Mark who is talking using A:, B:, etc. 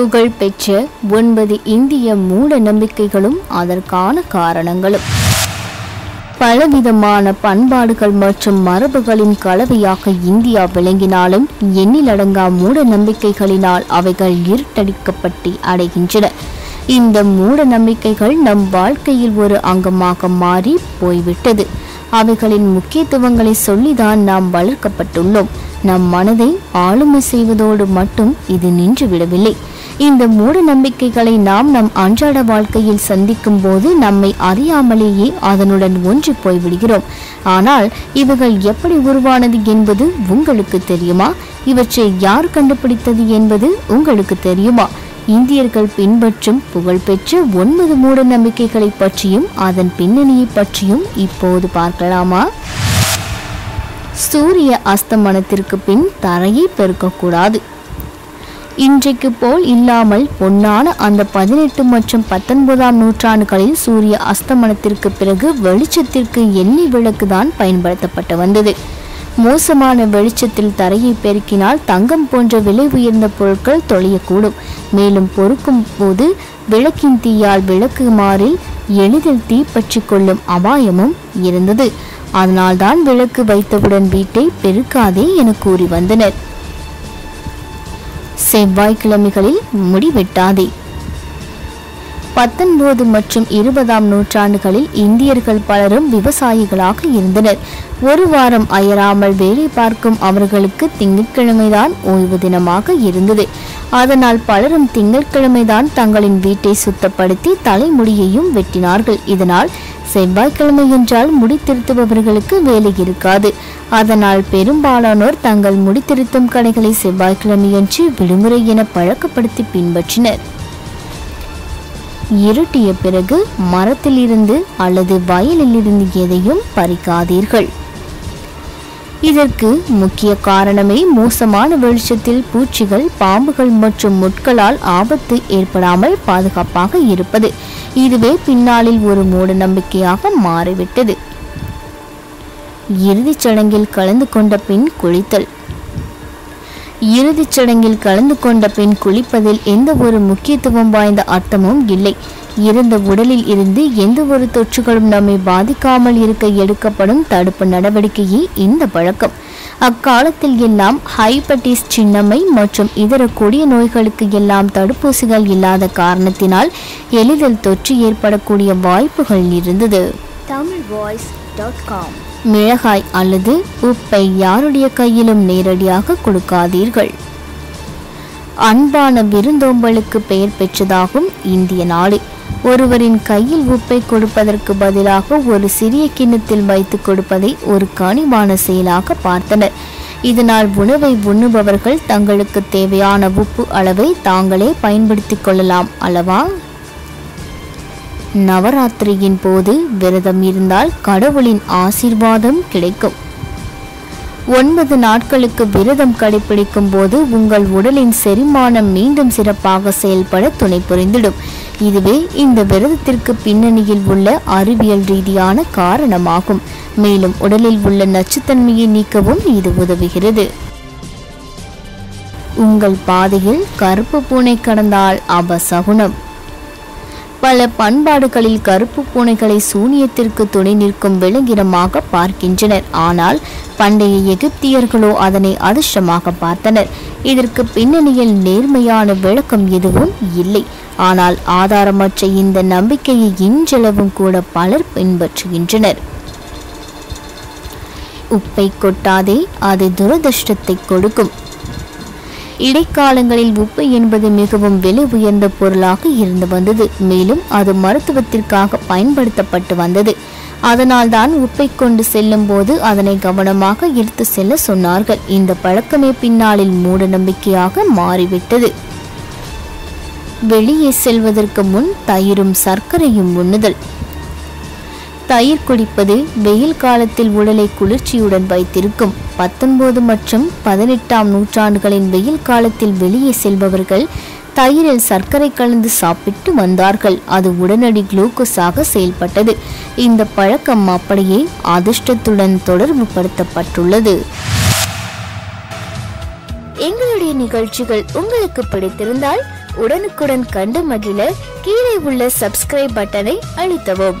A: புகழ்பெற்ற ஒன்பது இந்திய மூட நம்பிக்கைகளும் அதற்கான காரணங்களும். பலவிதமான பண்பாடுகள் மற்றும் மரபுகளின் கலவையாக இந்தியா விளங்கினாலும் எண்ணிலடங்கா மூட நம்பிக்கைகளினால் அவைகள் இருட்டடிக்கப்பட்டு அடைகின்றன. இந்த மூட நம்பிக்கைகள் நம் வாழ்க்கையில் ஒரு அங்கமாக மாறி போய்விட்டது. அவைகளின் முக்கியத்துவங்களை சொல்லிதான் நாம் வளர்க்கப்பட்டுள்ளோம். நம் மனதை ஆளுமை செய்வதோடு மட்டும் இது நின்றுவிடவில்லை இந்த மூட நம்பிக்கைகளை நாம் நம் அன்றாட வாழ்க்கையில் சந்திக்கும் போது நம்மை அறியாமலேயே அதனுடன் ஒன்று போய்விடுகிறோம். ஆனால் இவைகள் எப்படி உருவானது என்பது உங்களுக்கு தெரியுமா? இவற்றை யார் கண்டுபிடித்தது என்பது உங்களுக்கு தெரியுமா? இந்தியர்கள் பின்பற்றும் புகழ்பெற்ற ஒன்பது மூட நம்பிக்கைகளை பற்றியும் அதன் பின்னணியை பற்றியும் இப்போது பார்க்கலாமா? சூரிய அஸ்தமனத்திற்கு பின் தரையை பெருக்கக்கூடாது. இன்றைக்கு போல் இல்லாமல் பொன்னான அந்த பதினெட்டு மற்றும் பத்தொன்பதாம் நூற்றாண்டுகளில் சூரிய அஸ்தமனத்திற்கு பிறகு வெளிச்சத்திற்கு எண்ணி விளக்கு தான் பயன்படுத்தப்பட்டு வந்தது. மோசமான வெளிச்சத்தில் தரையை பெருக்கினால் தங்கம் போன்ற விலை உயர்ந்த பொருட்கள் தொலையக்கூடும். மேலும் பொறுக்கும் போது விளக்கின் தீயால் விளக்கு மாறில் எளிதில் தீப்பற்றி கொள்ளும் அபாயமும் இருந்தது. அதனால்தான் விளக்கு வைத்தவுடன் வீட்டை பெருக்காதே என கூறி வந்தனர். செவ்வாய்க்கிழமைகளில் முடி வெட்டாதே பத்தொன்பது மற்றும் இருபதாம் நூற்றாண்டுகளில் இந்தியர்கள் பலரும் விவசாயிகளாக இருந்தனர். ஒரு வாரம் அயராமல் வேலை பார்க்கும் அவர்களுக்கு திங்கட்கிழமைதான் ஓய்வு தினமாக இருந்தது. அதனால் பலரும் திங்கட்கிழமைதான் தங்களின் வீட்டை சுத்தப்படுத்தி தலைமுடியையும் வெட்டினார்கள். இதனால் செவ்வாய்க்கிழமை என்றால் முடி திருத்துபவர்களுக்கு வேலை இருக்காது. அதனால் பெரும்பாலானோர் தங்கள் முடி திருத்தும் கடைகளை செவ்வாய்க்கிழமையன்று விடுமுறை என பழக்கப்படுத்தி பின்பற்றினர். இருட்டிய பிறகு மரத்திலிருந்து அல்லது வயலிலிருந்து எதையும் பறிக்காதீர்கள். இதற்கு முக்கிய காரணமே மோசமான வெளிச்சத்தில் பூச்சிகள் பாம்புகள் மற்றும் முட்களால் ஆபத்து ஏற்படாமல் பாதுகாப்பாக இருப்பது. இதுவே பின்னாளில் ஒரு மூட நம்பிக்கையாக மாறிவிட்டது. இறுதிச் சடங்கில் கலந்து கொண்ட பின் குளித்தல். இறுதிச் சடங்கில் கலந்து கொண்ட பின் குளிப்பதில் எந்த ஒரு முக்கியத்துவம் வாய்ந்த அர்த்தமும் இல்லை. இருந்த உடலில் இருந்து எந்த ஒரு தொற்றுகளும் நம்மை பாதிக்காமல் இருக்க எடுக்கப்படும் தடுப்பு நடவடிக்கையே இந்த பழக்கம். அக்காலத்தில் எல்லாம் ஹைபட்டிஸ் சின்னம்மை மற்றும் இதர கொடிய நோய்களுக்கு எல்லாம் தடுப்பூசிகள் இல்லாத காரணத்தினால் எளிதில் தொற்று ஏற்படக்கூடிய வாய்ப்புகள் இருந்தது. தமிழ் வாய்ஸ் டாட் காம் மிளகாய் அல்லது உப்பை யாருடைய கையிலும் நேரடியாக கொடுக்காதீர்கள். அன்பான விருந்தோம்பலுக்கு பெயர் பெற்றதாகும் இந்திய நாடு. ஒருவரின் கையில் உப்பை கொடுப்பதற்கு பதிலாக ஒரு சிறிய கிண்ணத்தில் வைத்து கொடுப்பதை ஒரு கனிவான செயலாக பார்த்தனர். இதனால் உணவை உண்ணுபவர்கள் தங்களுக்கு தேவையான உப்பு அளவை தாங்களே பயன்படுத்திக் கொள்ளலாம் அல்லவா? நவராத்திரியின் போது விரதம் இருந்தால் கடவுளின் ஆசீர்வாதம் கிடைக்கும். ஒன்பது நாட்களுக்கு விரதம் கடைபிடிக்கும் போது உங்கள் உடலின் செரிமானம் மீண்டும் சிறப்பாக செயல்பட துணை புரிந்திடும். இதுவே இந்த விரதத்திற்கு பின்னணியில் உள்ள அறிவியல் ரீதியான காரணமாகும். மேலும் உடலில் உள்ள நச்சுத்தன்மையை நீக்கவும் இது உதவுகிறது. உங்கள் பாதையில் கருப்பு பூனை கடந்தால் அபசகுனம் பல பண்பாடுகளில் கருப்பு பூனைகளை சூனியத்திற்கு துணை நிற்கும் விலங்கினமாக பார்க்கின்றனர். ஆனால் பண்டைய எகிப்தியர்களோ அதனை அதிர்ஷ்டமாக பார்த்தனர். இதற்கு பின்னணியில் நேர்மையான விளக்கம் எதுவும் இல்லை. ஆனால் ஆதாரமற்ற இந்த நம்பிக்கையை இன்றளவும் கூட பலர் பின்பற்றுகின்றனர். உப்பை கொட்டாதே அது துரதிருஷ்டத்தை கொடுக்கும். இடைக்காலங்களில் உப்பு என்பது மிகவும் விலை உயர்ந்த பொருளாக இருந்து வந்தது. மேலும் அது மருத்துவத்திற்காக பயன்படுத்தப்பட்டு வந்தது. அதனால்தான் உப்பை கொண்டு செல்லும் போது அதனை கவனமாக எடுத்து செல்ல சொன்னார்கள். இந்த பழக்கமே பின்னாளில் மூட நம்பிக்கையாக மாறிவிட்டது. வெளியே செல்வதற்கு முன் தயிரும் சர்க்கரையும் உண்ணுதல். தயிர் குடிப்பது வெயில் காலத்தில் உடலை குளிர்ச்சியுடன் வைத்திருக்கும். பத்தொன்பது மற்றும் பதினெட்டாம் நூற்றாண்டுகளின் வெயில் காலத்தில் வெளியே செல்பவர்கள் தயிரில் சர்க்கரை கலந்து சாப்பிட்டு வந்தார்கள். அது உடனடி குளுக்கோஸாக செயல்பட்டது. இந்த பழக்கம் அப்படியே அதிர்ஷ்டத்துடன் தொடர்பு படுத்தப்பட்டுள்ளது. எங்களுடைய நிகழ்ச்சிகள் உங்களுக்கு பிடித்திருந்தால் உடனுக்குடன் கண்டு மகிழ கீழே உள்ள சப்ஸ்கிரைப் பட்டனை அழுத்தவும்.